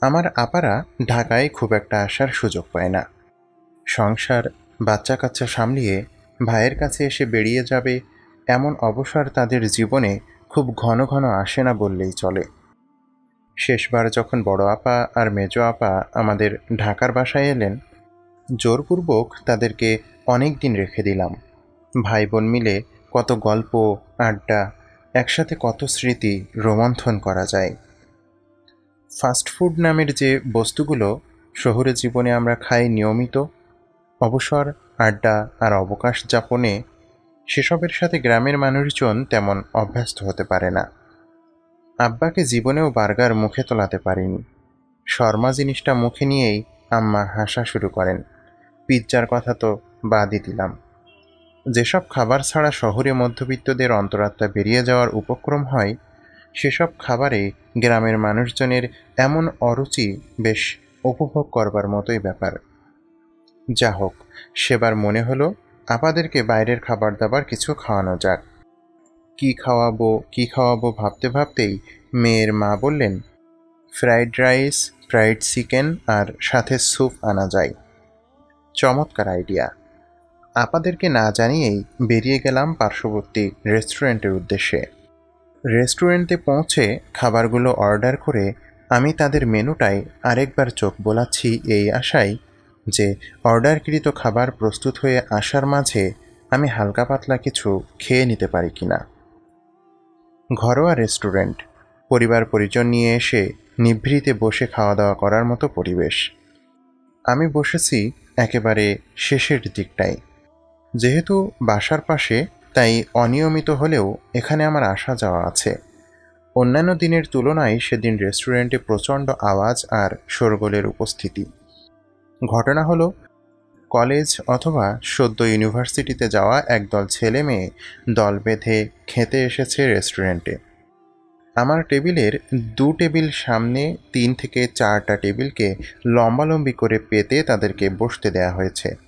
আমার আপারা ঢাকায় খুব একটা আসার সুযোগ পায় না। সংসার বাচ্চা কাচ্চা সামলিয়ে ভাইয়ের কাছে এসে বেরিয়ে যাবে এমন অবসর তাদের জীবনে খুব ঘন ঘন আসে না বললেই চলে। শেষবার যখন বড় আপা আর মেজো আপা আমাদের ঢাকার বাসায় এলেন, জোরপূর্বক তাদেরকে অনেক দিন রেখে দিলাম। ভাই বোন মিলে কত গল্প, আড্ডা, একসাথে কত স্মৃতি রোমন্থন করা যায়। ফাস্টফুড নামের যে বস্তুগুলো শহুরে জীবনে আমরা খাই নিয়মিত, অবসর, আড্ডা আর অবকাশ যাপনে, সেসবের সাথে গ্রামের মানুষজন তেমন অভ্যস্ত হতে পারে না। আব্বাকে জীবনেও বার্গার মুখে তোলাতে পারিনি। শর্মা জিনিসটা মুখে নিয়েই আম্মা হাসা শুরু করেন। পিৎজার কথা তো বাদই দিলাম। যেসব খাবার ছাড়া শহরে মধ্যবিত্তদের অন্তরাত্মা বেরিয়ে যাওয়ার উপক্রম হয় সেসব খাবারে গ্রামের মানুষজনের এমন অরুচি বেশ উপভোগ করবার মতোই ব্যাপার। যা হোক, সেবার মনে হলো আপাদেরকে বাইরের খাবার দাবার কিছু খাওয়ানো যাক। কি খাওয়াবো কি খাওয়াবো ভাবতে ভাবতেই মেয়ের মা বললেন, ফ্রাইড রাইস, ফ্রাইড চিকেন আর সাথে স্যুপ আনা যায়। চমৎকার আইডিয়া। আপাদেরকে না জানিয়েই বেরিয়ে গেলাম পার্শ্ববর্তী রেস্টুরেন্টের উদ্দেশ্যে। রেস্টুরেন্টে পৌঁছে খাবারগুলো অর্ডার করে আমি তাদের মেনুটায় আরেকবার চোখ বোলাচ্ছি এই আশায় যে অর্ডারকৃত খাবার প্রস্তুত হয়ে আসার মাঝে আমি হালকা পাতলা কিছু খেয়ে নিতে পারি কিনা। ঘরোয়া রেস্টুরেন্ট। পরিবার পরিজন নিয়ে এসে নিভৃতে বসে খাওয়া দাওয়া করার মতো পরিবেশ। আমি বসেছি একেবারে শেষের দিকটায়। যেহেতু বাসার পাশে তাই অনিয়মিত হলেও এখানে আমার আসা যাওয়া আছে। অন্যান্য দিনের তুলনায় সেদিন রেস্টুরেন্টে প্রচণ্ড আওয়াজ আর শোরগোলের উপস্থিতি। ঘটনা হলো, কলেজ অথবা সদ্য ইউনিভার্সিটিতে যাওয়া একদল ছেলে মেয়ে দল বেঁধে খেতে এসেছে রেস্টুরেন্টে। আমার টেবিলের দু টেবিল সামনে তিন থেকে চারটা টেবিলকে লম্বালম্বি করে পেতে তাদেরকে বসতে দেয়া হয়েছে।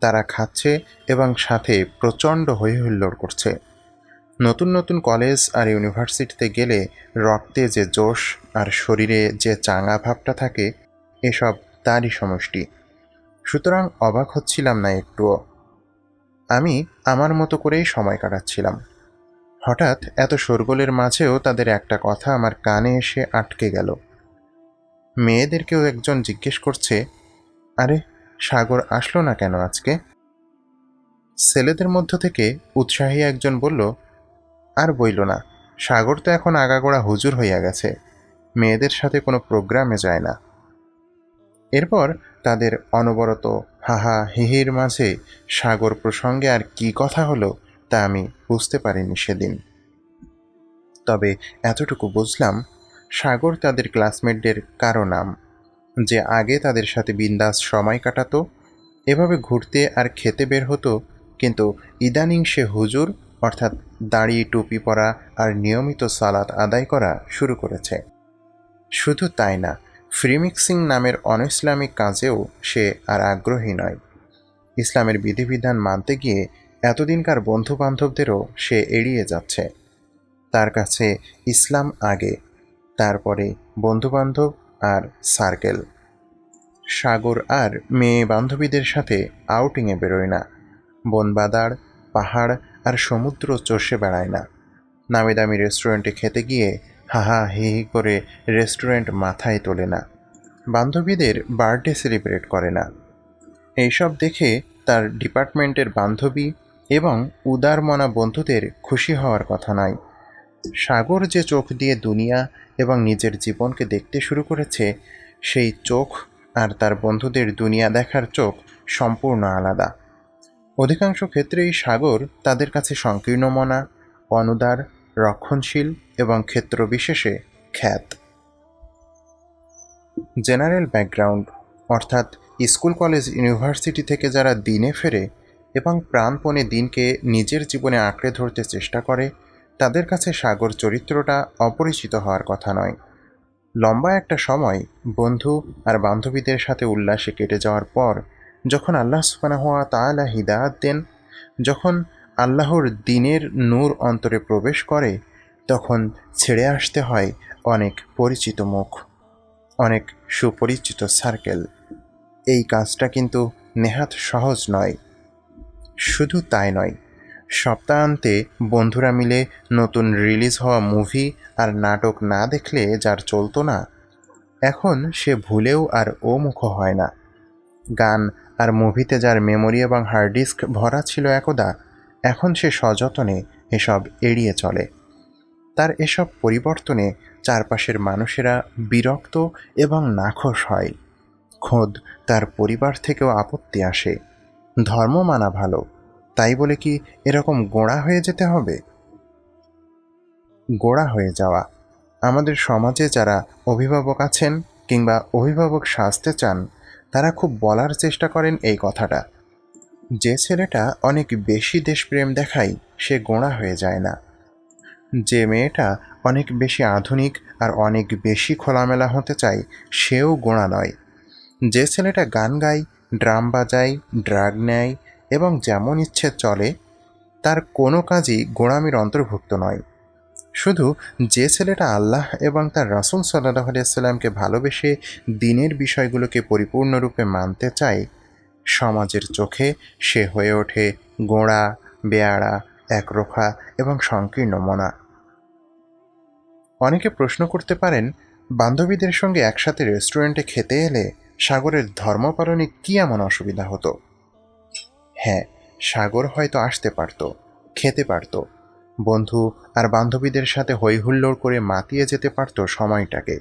তারা খাচ্ছে এবং সাথে প্রচণ্ড হৈহুল্লোড় করছে। নতুন নতুন কলেজ আর ইউনিভার্সিটিতে গেলে রক্তে যে জোশ আর শরীরে যে চাঙা ভাবটা থাকে, এসব তারই সমষ্টি। সুতরাং অবাক হচ্ছিলাম না একটুও। আমি আমার মতো করেই সময় কাটাচ্ছিলাম। হঠাৎ এত শোরগোলের মাঝেও তাদের একটা কথা আমার কানে এসে আটকে গেল। মেয়েদেরকেও একজন জিজ্ঞেস করছে, আরে সাগর আসলো না কেন আজকে? ছেলেদের মধ্য থেকে উৎসাহী একজন বলল, আর বইল না, সাগর তো এখন আগাগোড়া হুজুর হইয়া গেছে, মেয়েদের সাথে কোনো প্রোগ্রামে যায় না। এরপর তাদের অনবরত হাহা হিহির মাঝে সাগর প্রসঙ্গে আর কি কথা হলো তা আমি বুঝতে পারিনি সেদিন। তবে এতটুকু বুঝলাম, সাগর তাদের ক্লাসমেটদের কারও নাম যে আগে তাদের সাথে বিন্দাস সময় কাটাতো, এভাবে ঘুরতে আর খেতে বের হতো, কিন্তু ইদানিং সে হুজুর, অর্থাৎ দাড়ি, টুপি পরা আর নিয়মিত সালাত আদায় করা শুরু করেছে। শুধু তাই না ফ্রি মিক্সিং নামের অনইসলামিক কাজেও সে আর আগ্রহী নয়। ইসলামের বিধিবিধান মানতে গিয়ে এতদিনকার বন্ধু বান্ধবদেরও সে এড়িয়ে যাচ্ছে। তার কাছে ইসলাম আগে, তারপরে বন্ধুবান্ধব আর সার্কেল। সাগর আর মেয়ে বান্ধবীদের সাথে আউটিংয়ে বেরোয় না। বনবাদার, পাহাড় আর সমুদ্র চষে বেড়ায় না। নামি দামি রেস্টুরেন্টে খেতে গিয়ে হাহা হি হি করে রেস্টুরেন্ট মাথায় তোলে না। বান্ধবীদের বার্থডে সেলিব্রেট করে না। এইসব দেখে তার ডিপার্টমেন্টের বান্ধবী এবং উদারমনা বন্ধুদের খুশি হওয়ার কথা নয় সাগর যে চোখ দিয়ে দুনিয়া এবং নিজের জীবনকে দেখতে শুরু করেছে, সেই চোখ আর তার বন্ধুদের দুনিয়া দেখার চোখ সম্পূর্ণ আলাদা। অধিকাংশ ক্ষেত্রেই সাগর তাদের কাছে সংকীর্ণ মনা, অনুদার, রক্ষণশীল এবং ক্ষেত্র বিশেষে খ্যাত। জেনারেল ব্যাকগ্রাউন্ড, অর্থাৎ স্কুল কলেজ ইউনিভার্সিটি থেকে যারা দিনে ফেরে এবং প্রাণপণে দিনকে নিজের জীবনে আঁকড়ে ধরতে চেষ্টা করে তাদের কাছে সাগর চরিত্রটা অপরিচিত হওয়ার কথা নয়। লম্বা একটা সময় বন্ধু আর বান্ধবীদের সাথে উল্লাসে কেটে যাওয়ার পর, যখন আল্লাহ সুবানাহুয়া তালা হিদায়াত দেন, যখন আল্লাহর দিনের নূর অন্তরে প্রবেশ করে, তখন ছেড়ে আসতে হয় অনেক পরিচিত মুখ, অনেক সুপরিচিত সার্কেল এই কাজটা কিন্তু নেহাত সহজ নয়। শুধু তাই নয় সপ্তাহান্তে বন্ধুরা মিলে নতুন রিলিজ হওয়া মুভি আর নাটক না দেখলে যার চলতো না, এখন সে ভুলেও আর ও মুখ হয় না। গান আর মুভিতে যার মেমোরি এবং হার্ড ডিস্ক ভরা ছিল একদা, এখন সে সযতনে এসব এড়িয়ে চলে। তার এসব পরিবর্তনে চারপাশের মানুষেরা বিরক্ত এবং নাখোশ হয়। খোদ তার পরিবার থেকেও আপত্তি আসে। ধর্ম মানা ভালো। তাই বলে কি এরকম গোড়া হয়ে যেতে হবে? গোড়া হয়ে যাওয়া। আমাদের সমাজে যারা অভিভাবক আছেন কিংবা অভিভাবক সাজতে চান, তারা খুব বলার চেষ্টা করেন এই কথাটা। যে ছেলেটা অনেক বেশি দেশপ্রেম দেখায়, সে গোড়া হয়ে যায় না। যে মেয়েটা অনেক বেশি আধুনিক আর অনেক বেশি খোলামেলা হতে চায়, সেও গোড়া নয়। যে ছেলেটা গান গায়, ড্রাম বাজায়, ড্রাগ নেয় এবং যেমন ইচ্ছে চলে, তার কোনো কাজই গোড়ামির অন্তর্ভুক্ত নয়। শুধু যে ছেলেটা আল্লাহ এবং তার রাসুল সাল্লাহ আলিয়াল্লামকে ভালোবেসে দিনের বিষয়গুলোকে পরিপূর্ণরূপে মানতে চায়, সমাজের চোখে সে হয়ে ওঠে গোড়া, বেয়াড়া, একরোখা এবং সংকীর্ণ মনা। অনেকে প্রশ্ন করতে পারেন, বান্ধবীদের সঙ্গে একসাথে রেস্টুরেন্টে খেতে এলে সাগরের ধর্ম পালনে কী এমন অসুবিধা হতো? হ্যাঁ সাগর হয়তো আসতে পারত, খেতে পারত। বন্ধু আর বান্ধবীদের সাথে হৈহুল্লোড় করে মাতিয়ে যেতে পারত সময়টাকে।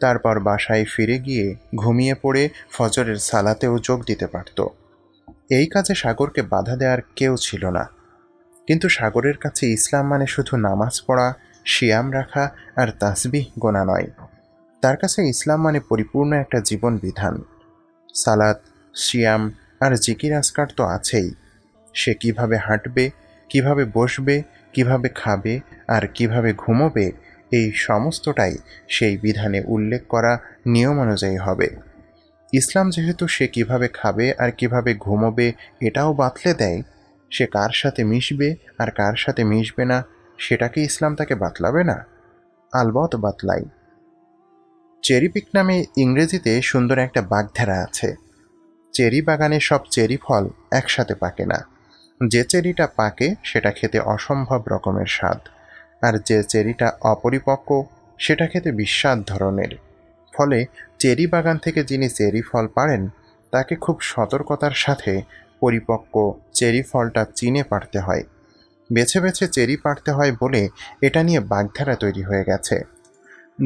তারপর বাসায় ফিরে গিয়ে ঘুমিয়ে পড়ে ফজরের সালাতেও যোগ দিতে পারত। এই কাজে সাগরকে বাধা দেওয়ার কেউ ছিল না। কিন্তু সাগরের কাছে ইসলাম মানে শুধু নামাজ পড়া, শিয়াম রাখা আর তাসবিহ গোনা নয়। তার কাছে ইসলাম মানে পরিপূর্ণ একটা জীবন বিধান সালাত, শিয়াম আর জিকির আসকার তো আছেই। সে কীভাবে হাঁটবে, কীভাবে বসবে, কীভাবে খাবে আর কীভাবে ঘুমোবে, এই সমস্তটাই সেই বিধানে উল্লেখ করা নিয়ম অনুযায়ী হবে। ইসলাম যেহেতু সে কীভাবে খাবে আর কীভাবে ঘুমোবে এটাও বাতলে দেয়, সে কার সাথে মিশবে আর কার সাথে মিশবে না সেটাকে ইসলাম তাকে বাতলাবে না? আলবত বাতলাই চেরিপিক নামে ইংরেজিতে সুন্দর একটা বাগধারা আছে। চেরি বাগানে সব চেরি ফল একসাথে পাকে না। যে চেরিটা পাকে, সেটা খেতে অসম্ভব রকমের স্বাদ। আর যে চেরিটা অপরিপক্ক, সেটা খেতে বিস্বাদ ধরনের। ফলে চেরি বাগান থেকে যিনি চেরি ফল পারেন, তাকে খুব সতর্কতার সাথে পরিপক্ক চেরি ফলটা চিনে পারতে হয়। বেছে বেছে চেরি পারতে হয় বলে এটা নিয়ে বাগধারা তৈরি হয়ে গেছে।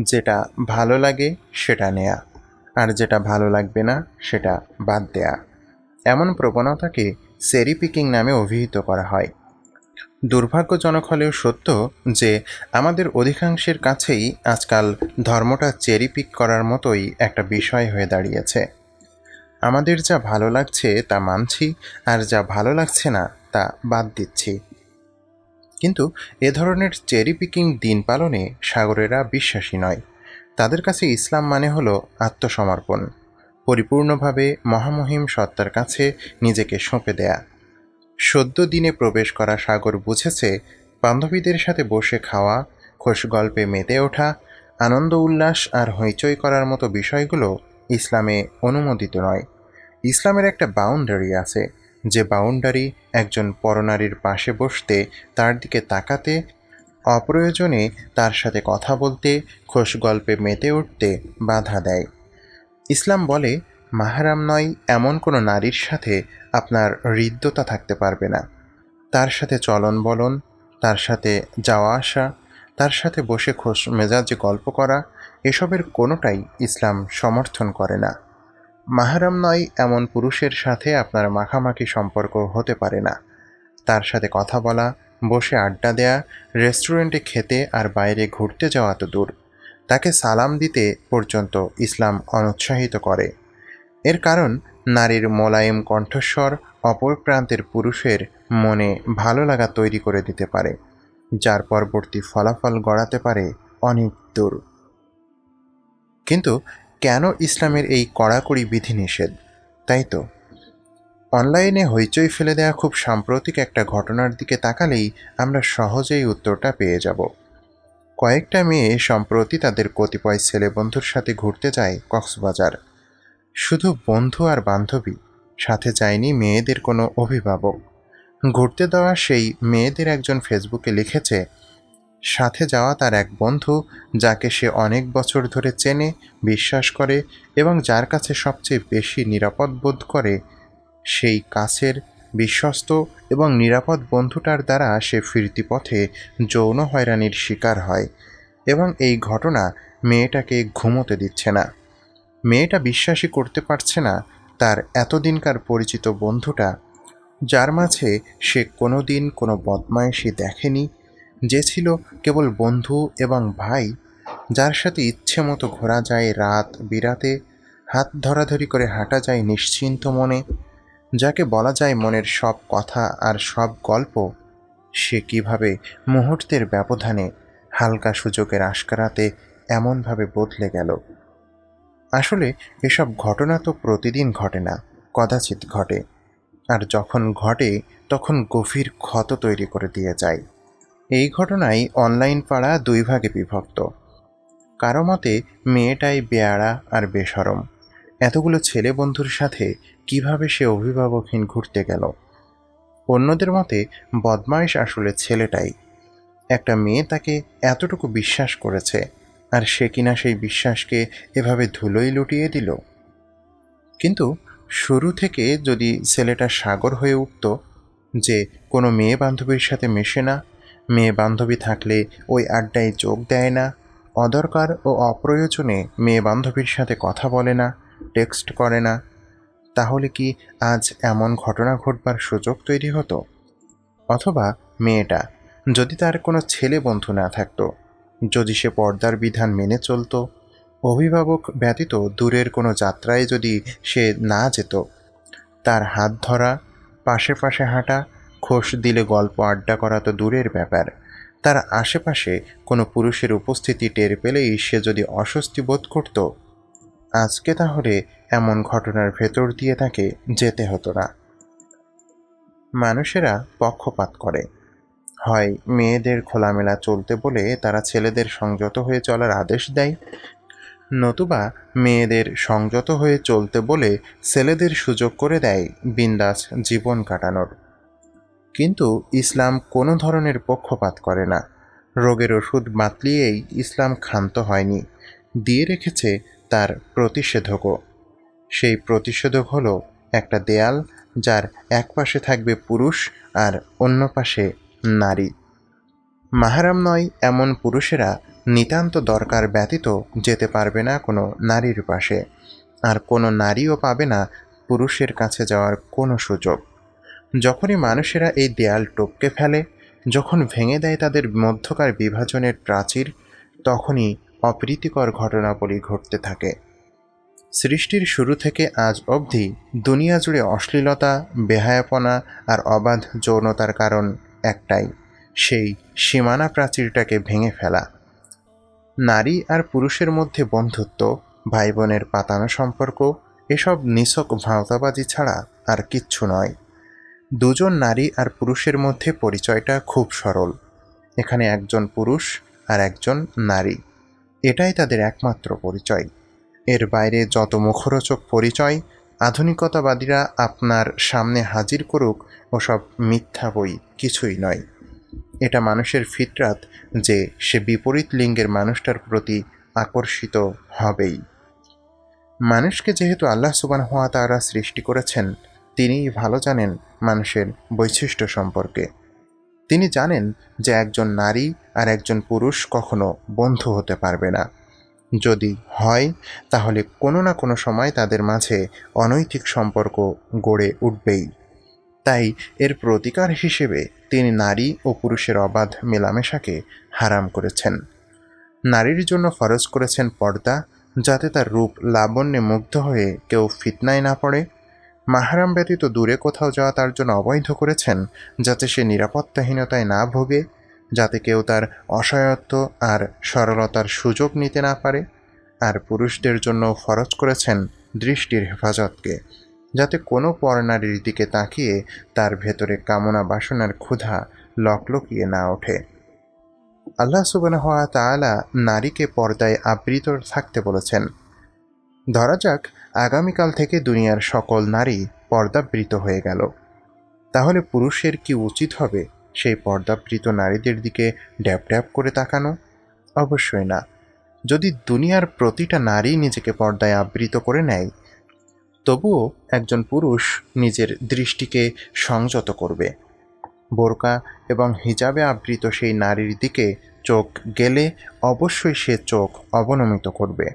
যেটা ভালো লাগে, সেটা নেয়া। আর যেটা ভালো লাগবে না, সেটা বাদ দেয়া। এমন প্রবণতাকে সেরি পিকিং নামে অভিহিত করা হয়। দুর্ভাগ্যজনক হলেও সত্য যে, আমাদের অধিকাংশের কাছেই আজকাল ধর্মটা চেরি পিক করার মতোই একটা বিষয় হয়ে দাঁড়িয়েছে। আমাদের যা ভালো লাগছে তা মানছি, আর যা ভালো লাগছে না তা বাদ দিচ্ছি। কিন্তু এ ধরনের চেরি পিকিং দিন পালনে সাগরেরা বিশ্বাসী নয়। তাদের কাছে ইসলাম মানে হল আত্মসমর্পণ, পরিপূর্ণভাবে মহামহিম সত্তার কাছে নিজেকে সঁপে দেয়া। সদ্য দিনে প্রবেশ করা সাগর বুঝেছে বান্ধবীদের সাথে বসে খাওয়া, খোশ গল্পে মেতে ওঠা, আনন্দ উল্লাস আর হইচই করার মতো বিষয়গুলো ইসলামে অনুমোদিত নয়। ইসলামের একটা বাউন্ডারি আছে, যে বাউন্ডারি একজন পরনারীর পাশে বসতে তার দিকে তাকাতে অপ্রয়োজনে তার সাথে কথা বলতে, খোশ গল্পে মেতে উঠতে বাধা দেয়। ইসলাম বলে, মাহারাম নয়, এমন কোনো নারীর সাথে আপনার হৃদ্যতা থাকতে পারবে না। তার সাথে চলন বলন, তার সাথে যাওয়া আসা, তার সাথে বসে খোশ মেজাজে গল্প করা, এসবের কোনোটাই ইসলাম সমর্থন করে না। মাহারাম নয়, এমন পুরুষের সাথে আপনার মাখামাখি সম্পর্ক হতে পারে না। তার সাথে কথা বলা বসে আড্ডা দেয়া রেস্টুরেন্টে খেতে আর বাইরে ঘুরতে যাওয়া তো দূর। তাকে সালাম দিতে পর্যন্ত ইসলাম অনুৎসাহিত করে। এর কারণ, নারীর মোলায়েম কণ্ঠস্বর অপর প্রান্তের পুরুষের মনে ভালো লাগা তৈরি করে দিতে পারে, যার পরবর্তী ফলাফল গড়াতে পারে অনেক দূর। কিন্তু কেন ইসলামের এই কড়াকড়ি বিধিনিষেধ? তাই তো। অনলাইনে হইচই ফেলে দেওয়া খুব সাম্প্রতিক একটা ঘটনার দিকে তাকালেই আমরা সহজেই উত্তরটা পেয়ে যাব। কয়েকটা মেয়ে সম্প্রতি তাদের কতিপয় ছেলে বন্ধুর সাথে ঘুরতে যায় কক্সবাজার। শুধু বন্ধু আর বান্ধবী, সাথে যায়নি মেয়েদের কোনো অভিভাবক। ঘুরতে দেওয়া সেই মেয়েদের একজন ফেসবুকে লিখেছে, সাথে যাওয়া তার এক বন্ধু যাকে সে অনেক বছর ধরে চেনে, বিশ্বাস করে এবং যার কাছে সবচেয়ে বেশি নিরাপদ বোধ করে সেই কাছের, বিশ্বস্ত এবং নিরাপদ বন্ধুটার দ্বারা সে ফিরতি পথে যৌন হয়রানির শিকার হয় এবং এই ঘটনা মেয়েটাকে ঘুমোতে দিচ্ছে না। মেয়েটা বিশ্বাসই করতে পারছে না তার এতদিনকার পরিচিত বন্ধুটা, যার মাঝে সে কোনো দিন কোনো বদমায়েশি দেখেনি, যে ছিল কেবল বন্ধু এবং ভাই, যার সাথে ইচ্ছে মতো ঘোরা যায় রাত বিরাতে, হাত ধরাধরি করে হাঁটা যায় নিশ্চিন্ত মনে যাকে বলা যায় মনের সব কথা আর সব গল্প, সে কীভাবে মুহূর্তের ব্যবধানে হালকা সুযোগের আশকারাতে এমনভাবে বদলে গেল? আসলে এসব ঘটনা তো প্রতিদিন ঘটে না, কদাচিৎ ঘটে। আর যখন ঘটে, তখন গভীর ক্ষত তৈরি করে দিয়ে যায়। এই ঘটনায় অনলাইন পাড়া দুই ভাগে বিভক্ত। কারও মতে, মেয়েটাই বেয়াড়া আর বেসরম এতগুলো ছেলে বন্ধুর সাথে কীভাবে সে অভিভাবকহীন ঘুরতে গেল? অন্যদের মতে বদমাইশ আসলে ছেলেটাই। একটা মেয়ে তাকে এতটুকু বিশ্বাস করেছে, আর সে কিনা সেই বিশ্বাসকে এভাবে ধুলোই লুটিয়ে দিল? কিন্তু শুরু থেকে যদি ছেলেটা সাগর হয়ে উঠত যে কোনো মেয়ে বান্ধবীর সাথে মেশে না, মেয়ে বান্ধবী থাকলে ওই আড্ডায় যোগ দেয় না, অদরকার ও অপ্রয়োজনে মেয়ে বান্ধবীর সাথে কথা বলে না টেক্সট করে না। তাহলে কি আজ এমন ঘটনা ঘটবার সুযোগ তৈরি হতো? অথবা মেয়েটা, যদি তার কোনো ছেলে বন্ধু না থাকতো, যদি সে পর্দার বিধান মেনে চলত, অভিভাবক ব্যতীত দূরের কোনো যাত্রায় যদি সে না যেত, তার হাত ধরা, পাশে পাশে হাঁটা, খোশ দিলে গল্প আড্ডা করা তো দূরের ব্যাপার। তার আশেপাশে কোনো পুরুষের উপস্থিতি টের পেলেই সে যদি অস্বস্তি বোধ করত আজকে তাহলে এমন ঘটনার ভেতর দিয়ে তাকে যেতে হতো না। মানুষেরা পক্ষপাত করে। হয় মেয়েদের খোলামেলা চলতে বলে তারা ছেলেদের সংযত হয়ে চলার আদেশ দেয়, নতুবা মেয়েদের সংযত হয়ে চলতে বলে ছেলেদের সুযোগ করে দেয় বিন্দাস জীবন কাটানোর। কিন্তু ইসলাম কোনো ধরনের পক্ষপাত করে না। রোগের ওষুধ বাতলিয়েই ইসলাম ক্ষান্ত হয়নি। দিয়ে রেখেছে তার প্রতিষেধকও। সেই প্রতিষেধক হলো একটা দেয়াল যার এক পাশে থাকবে পুরুষ আর অন্য পাশে নারী। মাহারাম নয়, এমন পুরুষেরা নিতান্ত দরকার ব্যতীত যেতে পারবে না কোনো নারীর পাশে। আর কোনো নারীও পাবে না পুরুষের কাছে যাওয়ার কোনো সুযোগ। যখনই মানুষেরা এই দেয়াল টপকে ফেলে, যখন ভেঙে দেয় তাদের মধ্যকার বিভাজনের প্রাচীর, তখনই অপ্রীতিকর ঘটনাবলী ঘটতে থাকে। সৃষ্টির শুরু থেকে আজ অবধি দুনিয়া জুড়ে অশ্লীলতা, বেহায়াপনা আর অবাধ যৌনতার কারণ একটাই, সেই সীমানা প্রাচীরটাকে ভেঙে ফেলা। নারী আর পুরুষের মধ্যে বন্ধুত্ব ভাই বোনের পাতানো সম্পর্ক, এসব নিছক ভাওতাবাজি ছাড়া আর কিচ্ছু নয়। দুজন নারী আর পুরুষের মধ্যে পরিচয়টা খুব সরল। এখানে একজন পুরুষ আর একজন নারী। এটাই তাদের একমাত্র পরিচয়। এর বাইরে যত মুখরোচক পরিচয়, আধুনিকতাবাদীরা আপনার সামনে হাজির করুক, ওসব মিথ্যা বই কিছুই নয়। এটা মানুষের ফিতরাত যে সে বিপরীত লিঙ্গের মানুষটার প্রতি আকর্ষিত হবেই। মানুষকে যেহেতু আল্লাহ সুবান হওয়া তারা সৃষ্টি করেছেন, তিনিই ভালো জানেন মানুষের বৈশিষ্ট্য সম্পর্কে। তিনি জানেন যে একজন নারী আর একজন পুরুষ কখনো বন্ধু হতে পারবে না। যদি হয়, তাহলে কোনো না কোনো সময় তাদের মাঝে অনৈতিক সম্পর্ক গড়ে উঠবেই। তাই এর প্রতিকার হিসেবে তিনি নারী ও পুরুষের অবাধ মেলামেশাকে হারাম করেছেন। নারীর জন্য ফরজ করেছেন পর্দা, যাতে তার রূপ লাবণ্যে মুগ্ধ হয়ে কেউ ফিতনায় না পড়ে। মাহারাম ব্যতীত দূরে কোথাও যাওয়া তার জন্য অবৈধ করেছেন, যাতে সে নিরাপত্তাহীনতায় না ভোগে, যাতে কেউ তার অসহায়ত্ব আর সরলতার সুযোগ নিতে না পারে, আর পুরুষদের জন্য ফরজ করেছেন দৃষ্টির হেফাজতকে, যাতে কোনো পরনারীর দিকে তাকিয়ে তার ভেতরে কামনা বাসনার ক্ষুধা লকলকিয়ে না ওঠে। আল্লাহ সুবাহ তাআলা নারীকে পর্দায় আবৃত থাকতে বলেছেন। ধরা যাক আগামীকাল থেকে দুনিয়ার সকল নারী পর্দাবৃত হয়ে গেল। তাহলে পুরুষের কি উচিত হবে সেই পর্দাবৃত নারীদের দিকে ড্যাব ড্যাব করে তাকানো? অবশ্যই না। যদি দুনিয়ার প্রতিটা নারী নিজেকে পর্দায় আবৃত করে নেয়, তবুও একজন পুরুষ নিজের দৃষ্টিকে সংযত করবে। বোরকা এবং হিজাবে আবৃত সেই নারীর দিকে চোখ গেলে অবশ্যই সে চোখ অবনমিত করবে।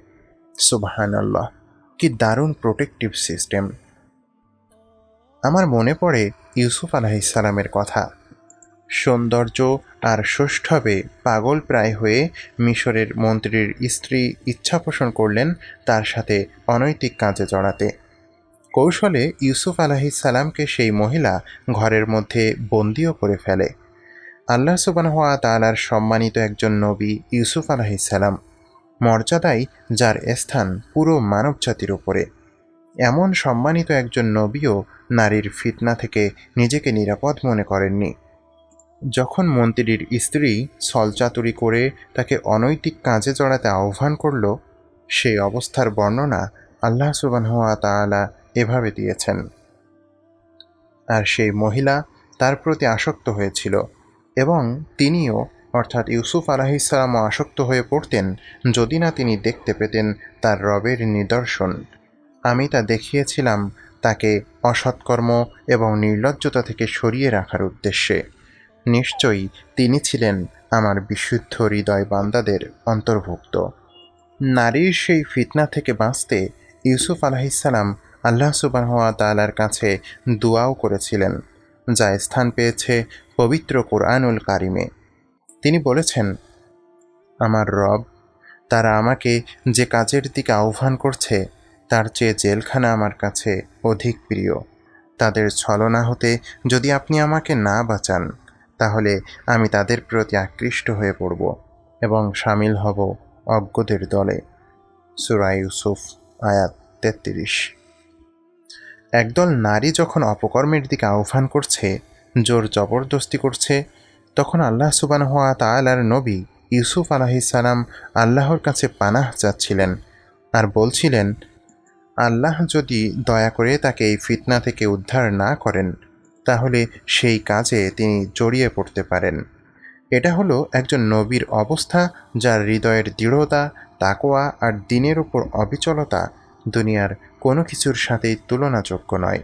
সুবাহানাল্লাহ। কি দারুণ প্রোটেক্টিভ সিস্টেম আমার মনে পড়ে ইউসুফ আলাহিসাল্লামের কথা। সৌন্দর্য আর সুষ্ঠবে পাগল প্রায় হয়ে মিশরের মন্ত্রীর স্ত্রী ইচ্ছা পোষণ করলেন তার সাথে অনৈতিক কাজে জড়াতে। কৌশলে ইউসুফ আলাহিসাল্লামকে সেই মহিলা ঘরের মধ্যে বন্দিও করে ফেলে। আল্লাহ সুবান হওয়া তালার সম্মানিত একজন নবী ইউসুফ আলাহিসাল্লাম মর্যাদায় যার স্থান পুরো মানবজাতির ওপরে এমন সম্মানিত একজন নবীও নারীর ফিতনা থেকে নিজেকে নিরাপদ মনে করেননি। যখন মন্ত্রীর স্ত্রী ছলচাতুরি করে তাকে অনৈতিক কাজে জড়াতে আহ্বান করল সেই অবস্থার বর্ণনা আল্লাহ সুবান হওয়া তালা এভাবে দিয়েছেন। আর সেই মহিলা তার প্রতি আসক্ত হয়েছিল এবং তিনিও অর্থাৎ ইউসুফ আলাহিসাল্লামও আসক্ত হয়ে পড়তেন, যদি না তিনি দেখতে পেতেন তার রবের নিদর্শন। আমি তা দেখিয়েছিলাম তাকে অসৎকর্ম এবং নির্লজ্জতা থেকে সরিয়ে রাখার উদ্দেশ্যে। নিশ্চয়ই তিনি ছিলেন আমার বিশুদ্ধ হৃদয় বান্দাদের অন্তর্ভুক্ত। নারীর সেই ফিতনা থেকে বাঁচতে ইউসুফ আলাহিসাল্লাম আল্লাহ সুবাহ তালার কাছে দোয়াও করেছিলেন, যা স্থান পেয়েছে পবিত্র কোরআনুল কারিমে। তিনি বলেছেন, আমার রব, তারা আমাকে যে কাজের দিকে আহ্বান করছে, তার চেয়ে জেলখানা আমার কাছে অধিক প্রিয়। তাদের ছলনা হতে যদি আপনি আমাকে না বাঁচান, তাহলে আমি তাদের প্রতি আকৃষ্ট হয়ে পড়ব এবং সামিল হব অজ্ঞদের দলে। সুরা ইউসুফ, আয়াত তেত্রিশ। একদল নারী যখন অপকর্মের দিকে আহ্বান করছে, জোর জবরদস্তি করছে তখন আল্লাহ সুবান হওয়া তালার নবী ইউসুফ আলাহিসাল্লাম আল্লাহর কাছে পানাহ চাচ্ছিলেন আর বলছিলেন, আল্লাহ যদি দয়া করে তাকে এই ফিতনা থেকে উদ্ধার না করেন, তাহলে সেই কাজে তিনি জড়িয়ে পড়তে পারেন। এটা হলো একজন নবীর অবস্থা যার হৃদয়ের দৃঢ়তা তাকোয়া আর দিনের উপর অবিচলতা দুনিয়ার কোনো কিছুর সাথেই তুলনাযোগ্য নয়।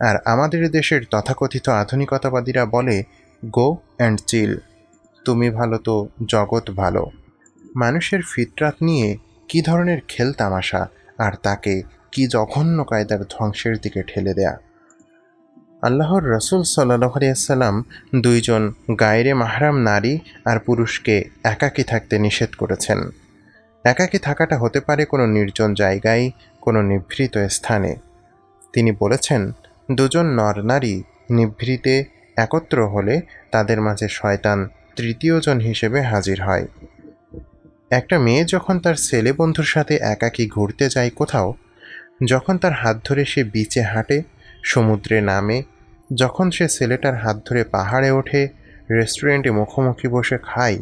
আর আমাদের দেশের তথাকথিত আধুনিকতাবাদীরা বলে গো অ্যান্ড চিল, তুমি ভালো তো জগৎ ভালো। মানুষের ফিতরাত নিয়ে কি ধরনের খেল তামাশা, আর তাকে কি জঘন্য কায়দার ধ্বংসের দিকে ঠেলে দেয়া? আল্লাহর রসুল সাল্লাহ দুইজন গায়রে মাহরাম নারী আর পুরুষকে একাকী থাকতে নিষেধ করেছেন। একাকী থাকাটা হতে পারে কোনো নির্জন জায়গায়, কোনো নিভৃত স্থানে। তিনি বলেছেন, দুজন নর নারী নিভৃতে একত্র হলে তাদের মাঝে শয়তান তৃতীয়জন হিসেবে হাজির হয়। একটা মেয়ে যখন তার ছেলে বন্ধুর সাথে একাকী ঘুরতে যায় কোথাও, যখন তার হাত ধরে সে বিচে হাঁটে, সমুদ্রে নামে, যখন সে ছেলেটার হাত ধরে পাহাড়ে ওঠে, রেস্টুরেন্টে মুখোমুখি বসে খায়,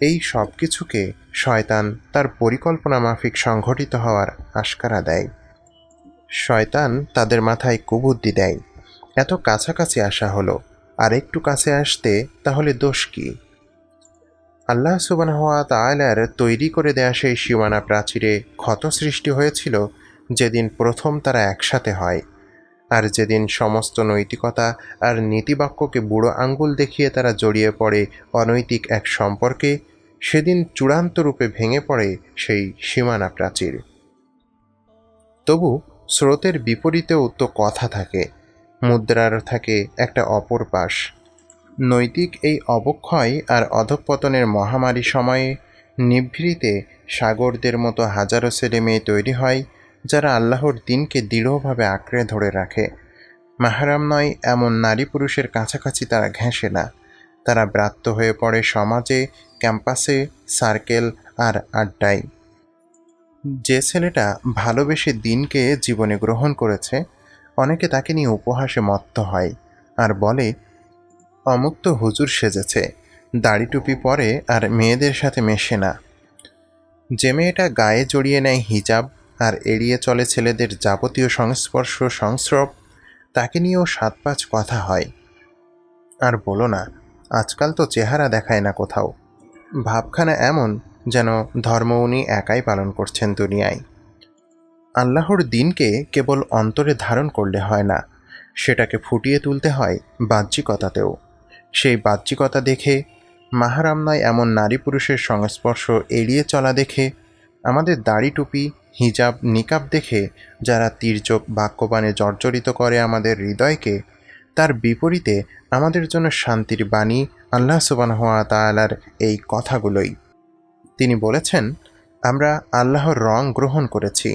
এই সব কিছুকে শয়তান তার পরিকল্পনা মাফিক সংঘটিত হওয়ার আশকারা দেয়। শয়তান তাদের মাথায় কুবুদ্ধি দেয়। এত কাছাকাছি আসা হলো। আর একটু কাছে আসতে, তাহলে দোষ কি? আল্লাহ সুবান হওয়া তালার তৈরি করে দেয়া সেই সীমানা প্রাচীরে ক্ষত সৃষ্টি হয়েছিল যেদিন প্রথম তারা একসাথে হয়। আর যেদিন সমস্ত নৈতিকতা আর নীতিবাক্যকে বুড়ো আঙ্গুল দেখিয়ে তারা জড়িয়ে পড়ে অনৈতিক এক সম্পর্কে, সেদিন চূড়ান্ত রূপে ভেঙে পড়ে সেই সীমানা প্রাচীর। তবু স্রোতের বিপরীতেও তো কথা থাকে। মুদ্রার থাকে একটা অপর পাশ। নৈতিক এই অবক্ষয় আর অধঃপতনের মহামারী সময়ে নিভৃতে সাগরদের মতো হাজারো ছেলে মেয়ে তৈরি হয়, যারা আল্লাহর দিনকে দৃঢ়ভাবে আঁকড়ে ধরে রাখে। মাহারাম নয়, এমন নারী পুরুষের কাছাকাছি তারা ঘেঁষে না। তারা ব্রাত্য হয়ে পড়ে সমাজে, ক্যাম্পাসে, সার্কেল আর আড্ডায়। যে ছেলেটা ভালোবেসে দিনকে জীবনে গ্রহণ করেছে অনেকে তাকে নিয়ে উপহাসে মত্ত হয় আর বলে অমুক্ত হুজুর সেজেছে, দাড়ি টুপি পরে আর মেয়েদের সাথে মেশে না। যে মেয়েটা গায়ে জড়িয়ে নেয় হিজাব আর এড়িয়ে চলে ছেলেদের যাবতীয় সংস্পর্শ, সংস্রব, তাকে নিয়েও সাত পাঁচ কথা হয়। আর বলো না, আজকাল তো চেহারা দেখায় না কোথাও। ভাবখানা এমন যেন ধর্ম উনি একাই পালন করছেন দুনিয়ায়। আল্লাহর দিনকে কেবল অন্তরে ধারণ করলে হয় না, সেটাকে ফুটিয়ে তুলতে হয় বাহ্যিকতাতেও। সেই বাহ্যিকতা দেখে মাহারামনায় এমন নারী পুরুষের সংস্পর্শ এড়িয়ে চলা দেখে, আমাদের দাড়ি টুপি, হিজাব, নিকাব দেখে যারা তীর্যক বাক্যবাণে জর্জরিত করে আমাদের হৃদয়কে, তার বিপরীতে আমাদের জন্য শান্তির বাণী আল্লাহ সুবানহা তালার এই কথাগুলোই। তিনি বলেছেন, আমরা আল্লাহর রং গ্রহণ করেছি।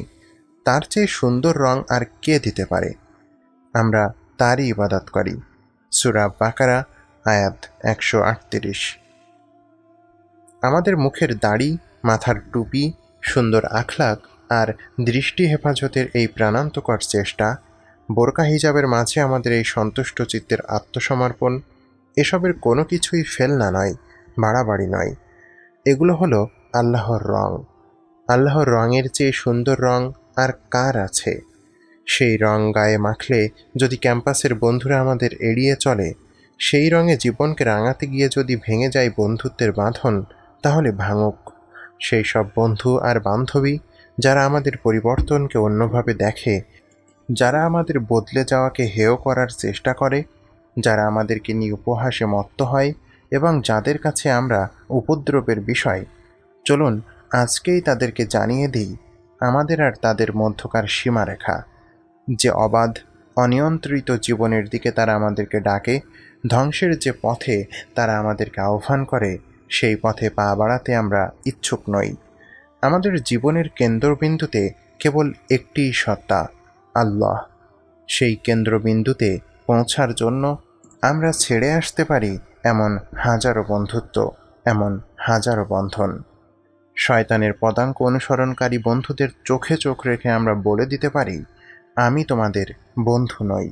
তার চেয়ে সুন্দর রং আর কে দিতে পারে? আমরা তারই ইবাদত করি। সুরা বাকারা, আয়াত একশো আটত্রিশ। আমাদের মুখের দাড়ি, মাথার টুপি, সুন্দর আখলাক আর দৃষ্টি হেফাজতের এই প্রাণান্তকর চেষ্টা, বোরকা হিজাবের মাঝে আমাদের এই সন্তুষ্ট চিত্তের আত্মসমর্পণ, এসবের কোনো কিছুই ফেলনা নয়, বাড়াবাড়ি নয়। এগুলো হলো আল্লাহর রং। আল্লাহর রঙের চেয়ে সুন্দর রং আর কার আছে? সেই রং গায়ে মাখলে যদি ক্যাম্পাসের বন্ধুরা আমাদের এড়িয়ে চলে, সেই রঙে জীবনকে রাঙাতে গিয়ে যদি ভেঙে যায় বন্ধুত্বের বাঁধন, তাহলে ভাঙুক। সেই সব বন্ধু আর বান্ধবী যারা আমাদের পরিবর্তনকে অন্যভাবে দেখে, যারা আমাদের বদলে যাওয়াকে হেয় করার চেষ্টা করে, যারা আমাদেরকে নিয়ে উপহাসে মত্ত হয় এবং যাদের কাছে আমরা উপদ্রবের বিষয়। চলুন, আজকেই তাদেরকে জানিয়ে দিই আমাদের আর তাদের মধ্যকার সীমারেখা। যে অবাধ, অনিয়ন্ত্রিত জীবনের দিকে তারা আমাদেরকে ডাকে, ধ্বংসের যে পথে তারা আমাদেরকে আহ্বান করে, সেই পথে পা বাড়াতে আমরা ইচ্ছুক নই। আমাদের জীবনের কেন্দ্রবিন্দুতে কেবল একটিই সত্তা, আল্লাহ। সেই কেন্দ্রবিন্দুতে পৌঁছার জন্য আমরা ছেড়ে আসতে পারি এমন হাজারো বন্ধুত্ব, এমন হাজারো বন্ধন। শয়তানের পদাঙ্ক অনুসরণকারী বন্ধুদের চোখে চোখ রেখে আমরা বলে দিতে পারি, আমি তোমাদের বন্ধু নই।